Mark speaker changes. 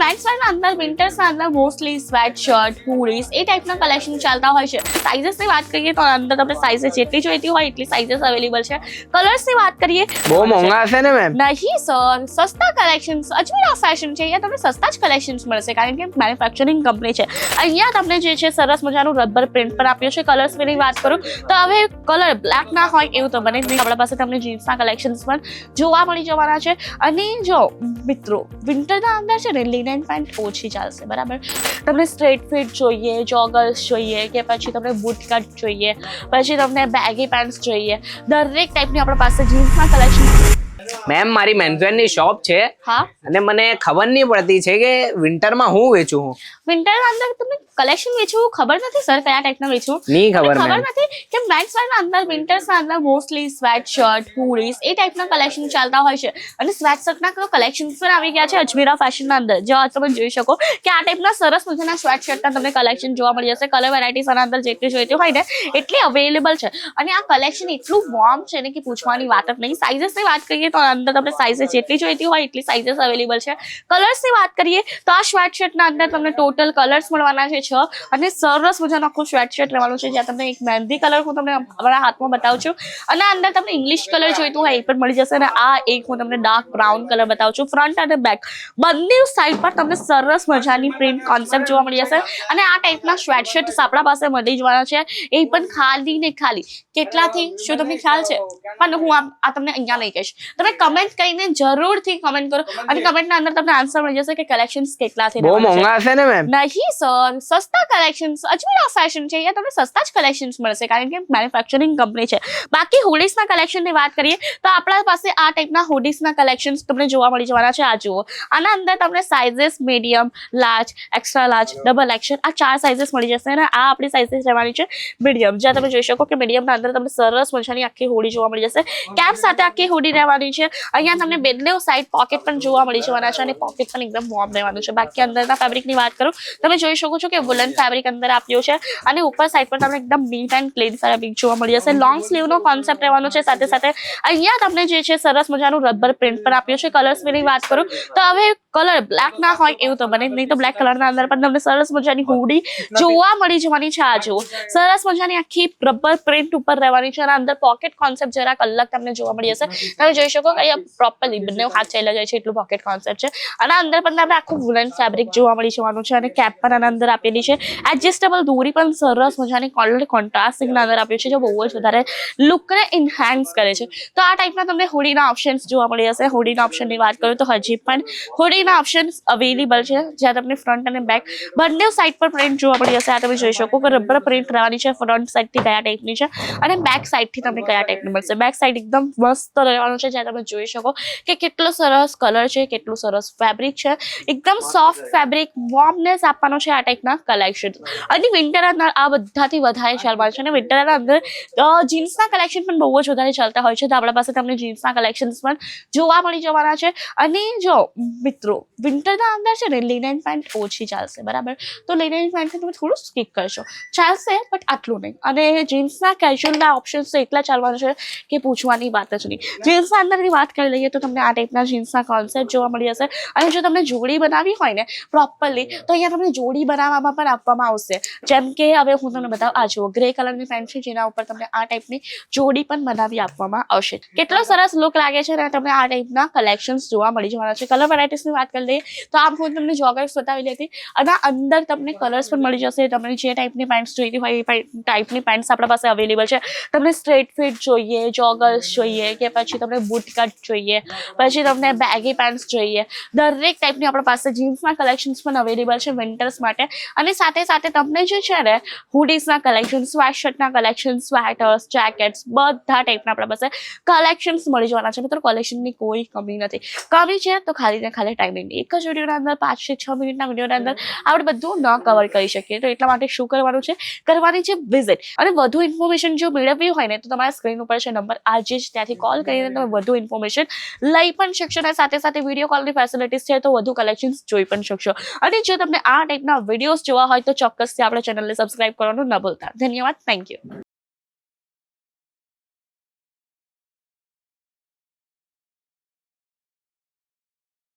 Speaker 1: Men's વેરના અંદર વિન્ટર્સના અંદર મોસ્ટલી સ્વેટ શર્ટ હુડીસ એ ટાઈપના કલેક્શન ચાલતા હોય છે. સાઇઝેસની વાત કરીએ તો અંદર તમને સાઇઝ જેટલી જોઈતી હોય એટલી સાઇઝેસ અવેલેબલ છે. કલર્સની વાત કરીએ
Speaker 2: બહુ મોંઘા હશે ને મેમ
Speaker 1: નહીં સર. સસ્તા કલેક્શન્સ અજમેર ફેશન છે. અહીંયા તમને સસ્તા જ કલેક્શન્સ મળશે કારણ કે મેન્યુફેક્ચરિંગ કંપની છે. અહીંયા તમને જે છે સરસ મજાનું રબર પ્રિન્ટ પણ આપ્યું છે કલર્સની વાત કરું તો હવે કલર બ્લેક ના હોય એવું તો બને નહીં. આપણા પાસે તમને જીન્સના કલેક્શન્સ પણ જોવા મળી જવાના છે. અને જો મિત્રો વિન્ટરના અંદર છે ને લિનન પેન્ટ ઓછી ચાલશે, બરાબર? તમને સ્ટ્રેટ ફિટ જોઈએ જોગર્સ જોઈએ, કે પછી તમને બૂટ કટ જોઈએ, પછી તમને બેગી પેન્ટ્સ જોઈએ. દરેક ટાઈપની આપણા પાસે જીન્સમાં કલેક્શન
Speaker 2: મેમ મારી મેન્સવેરની શોપ છે.
Speaker 1: હા.
Speaker 2: અને મને ખબર નહીં પડતી છે કે વિન્ટરમાં હું વેચું હું?
Speaker 1: વિન્ટરના અંદર તમે કલેક્શન વેચું ખબર નથી સર કયા ટાઈપના વેચું?
Speaker 2: નહીં ખબર
Speaker 1: ખબર નથી કે મેન્સ વેરના અંદર વિન્ટર્સના અંદર મોસ્ટલી સ્વેટ શર્ટ હુડીસ એ ટાઈપના કલેક્શન ચાલતા હોય છે. અને સ્વેટ શર્ટના કલેક્શન પણ આવી ગયા છે અજમેરા ફેશનના અંદર. જો આ તમે જોઈ શકો કે આ ટાઈપના સરસ મજાના સ્વેટ શર્ટના તમને કલેક્શન જોવા મળી જશે. કલર વેરાયટીસ આના અંદર જેટલી જોઈતી હોય ને એટલી અવેલેબલ છે. અને આ કલેક્શન એટલું વોર્મ છે ને કે પૂછવાની વાત જ નહીં. ની વાત કરીએ તો અંદર તમને સાઇઝેસ જેટલી જોઈતી હોય એટલી સાઇઝેસ અવેલેબલ છે. કલર્સની વાત કરીએ તો આ શર્ટના અંદર તમને ટોટલ કલર્સ મળવાના છે છ અને સરસ મજાનું આખું શર્ટ રહેવાનું છે. જ્યાં તમને એક મહેંદી કલર હું તમને અમારા હાથમાં બતાવું છું. અને અંદર તમને ઇંગ્લિશ કલર જોઈતું હોય એ પણ મળી જશે અને આ એક હું તમને ડાર્ક બ્રાઉન કલર બતાવું છું. ફ્રન્ટ અને બેક બંને સાઈડ પર તમને સરસ મજાની પ્રિન્ટ કોન્સેપ્ટ જોવા મળી જશે. અને આ ટાઈપના શર્ટ આપણા પાસે મળી જવાના છે. એ પણ ખાલી ને ખાલી. કેટલાથી? શું તમને ખ્યાલ છે? પણ હું આ તમને અહીંયા નહીં કહીશ તમે કમેન્ટ કરીને જરૂરથી કમેન્ટ કરો. અને કમેન્ટના અંદર તમને આન્સર મળી જશે કે કલેક્શન્સ કેટલાથી
Speaker 2: બહુ
Speaker 1: રહેવાના છે.
Speaker 2: મોંઘા હશે ને મેમ
Speaker 1: નહીં સર સસ્તા કલેક્શન્સ અજમેરા ફેશન છે. અહીંયા તમને સસ્તા જ કલેક્શન્સ મળશે કારણ કે મેન્યુફેક્ચરિંગ કંપની છે. બાકી હુડીઝના કલેક્શનની વાત કરીએ તો આપણા પાસે આ ટાઈપના હુડીઝના કલેક્શન્સ તમને જોવા મળી જવાના છે. આ જુઓ. આના અંદર તમને sizes medium large extra large double action આ ચાર સાઇઝેસ મળી જશે અને આ આપણી સાઇઝેસ રહેવાની છે મીડિયમ જ્યાં તમે જોઈ શકો કે મીડિયમના અંદર તમને સરસ મજાની આખી હોડી જોવા મળી જશે. કેપ સાથે આખી હોડી રહેવાની? છે. અહીંયા તમને બેડલેવ સાઈડ પોકેટ પણ જોવા મળી જવાના છે અને પોકેટ પણ એકદમ વોર્મ રહેવાનું છે. બાકી અંદરના ફેબ્રિકની વાત કરું તમે જોઈ શકો છો કે વુલન ફેબ્રિક અંદર આપ્યો છે અને ઉપર સાઈડ પર તમને એકદમ નીટ એન્ડ ક્લીન ફેબ્રિક જોવા મળી જશે. લોંગ સ્લીવનો કોન્સેપ્ટ રહેવાનો છે. સાથે સાથે અહીંયા તમને જે છે સરસ મજાનું રબર પ્રિન્ટ પણ આપ્યું છે. કલર્સની વાત કરું તો હવે કલર બ્લેક ના હોય એવું તો બને નહીં. તો બ્લેક કલરના અંદર પણ તમને સરસ મજાની હુડી જોવા મળી જવાની છે આ જુઓ. સરસ મજાની આખી રબર પ્રિન્ટ ઉપર રહેવાની છે અને અંદર પોકેટ કોન્સેપ્ટ જરાક અલગ તમને જોવા મળી જશે. તમે જોઈ શકો કે અહીંયા પ્રોપરલી બંને હાથ ચાલ્યા જાય છે એટલું પોકેટ કોન્સેપ્ટ છે. અને અંદર પણ તમને આખું વુલન ફેબ્રિક જોવા મળી જવાનું છે અને કેપ પણ આના અંદર આપેલી છે. એડજસ્ટેબલ દોરી પણ સરસ મજાની કોલર કોન્ટ્રાસ્ટિંગના અંદર આપ્યું છે જે બહુ જ વધારે લુકને ઇન્હાન્સ કરે છે. તો આ ટાઈપના તમને હોડીના ઓપ્શન્સ જોવા મળી જશે. હોડીના ઓપ્શનની વાત કરું તો હજી પણ હોડીના ઓપ્શન્સ અવેલેબલ છે. જ્યાં તમને ફ્રન્ટ અને બેક બંને સાઈડ પર પ્રિન્ટ જોવા મળી જશે. આ તમે જોઈ શકો કે રબર પ્રિન્ટ રહેવાની છે ફ્રન્ટ સાઈડથી કયા ટાઈપની છે અને બેક સાઈડથી તમને કયા ટાઈપની મળશે. બેક સાઈડ એકદમ મસ્ત રહેવાનું છે જ્યાં તમે જોઈ શકો કે કેટલો સરસ કલર છે, કેટલું સરસ ફેબ્રિક છે. એકદમ સોફ્ટ ફેબ્રિક વોર્મનેસ આપવાનો છે આ ટાઈપના કલેક્શન અને વિન્ટર અંદર આ બધાથી વધારે ચાલવાનું છે. અને વિન્ટરના અંદર જીન્સના કલેક્શન પણ બહુ જ વધારે ચાલતા હોય છે. તો આપણા પાસે તમને જીન્સના કલેક્શન્સ પણ જોવા મળી જવાના છે. અને જો, મિત્રો વિન્ટરના અંદર છે ને લિનન પેન્ટ ઓછી ચાલશે, બરાબર? તો લિનન પેન્ટ તમે થોડું સ્કીપ કરશો. ચાલશે બટ આટલું નહીં. અને જીન્સના કેઝ્યુઅલના ઓપ્શન્સ એટલા ચાલવાના છે કે પૂછવાની વાત જ નહીં. જીન્સના અંદરની વાત કરી લઈએ તો તમને આ ટાઈપના જીન્સના કોન્સેપ્ટ જોવા મળી જશે અને જો તમને જોડી બનાવવી હોય ને પ્રોપરલી તો અહીંયા તમને જોડી બનાવવામાં પણ આપવામાં આવશે. જેમ કે હવે હું તમને બતાવું, આ જુઓ ગ્રે કલરની પેન્ટ છે જેના ઉપર તમને આ ટાઈપની જોડી પણ બનાવી આપવામાં આવશે. કેટલો સરસ લુક લાગે છે અને તમને આ ટાઈપના કલેક્શન્સ જોવા મળી જવાના છે. કલર વેરાયટીસની વાત કરી લઈએ, તો આમ હું તમને જોગર્સ બતાવી લેતી, અને અંદર તમને કલર્સ પણ મળી જશે. તમને જે ટાઈપની પેન્ટ્સ જોઈતી હોય એ ટાઈપની પેન્ટ્સ આપણા પાસે અવેલેબલ છે. તમને સ્ટ્રેટ ફિટ જોઈએ જોગર્સ જોઈએ, કે પછી તમને બૂટ કટ જોઈએ. પછી તમને બેગી પેન્ટ્સ જોઈએ. દરેક ટાઈપની આપણા પાસે જીન્સના કલેક્શન્સ પણ અવેલેબલ છે વિન્ટર્સ માટે. અને સાથે સાથે તમને જે છે ને હુડીઝના કલેક્શન સ્વેટ શર્ટના કલેક્શન સ્વેટર્સ જેકેટ્સ બધા ટાઈપના આપણા પાસે કલેક્શન્સ મળી જવાના છે. મિત્રો કલેક્શનની કોઈ કમી નથી. કમી છે તો ખાલી ને ખાલી ટાઈમિંગની એક જ વિડીયોના અંદર, પાંચથી છ મિનિટના વિડીયોના અંદર આપણે બધું ન કવર કરી શકીએ. તો એટલા માટે શું કરવાનું છે? કરવાની છે વિઝિટ અને વધુ ઇન્ફોર્મેશન જો મેળવવી હોય ને, તો તમારા સ્ક્રીન ઉપર છે નંબર આજે જ ત્યાંથી કોલ કરીને તમે વધુ ઇન્ફોર્મેશન લઈ પણ શકશો અને સાથે સાથે વીડિયો કોલની ફેસિલિટીઝ છે તો વધુ કલેક્શન્સ જોઈ પણ શકશો. અને જો તમને આ ટાઈપના વિડીયોઝ જોવા હોય તો ચોક્કસથી આપણા ચેનલને સબસ્ક્રાઈબ કરવાનું ન ભૂલતા. ધન્યવાદ. Thank you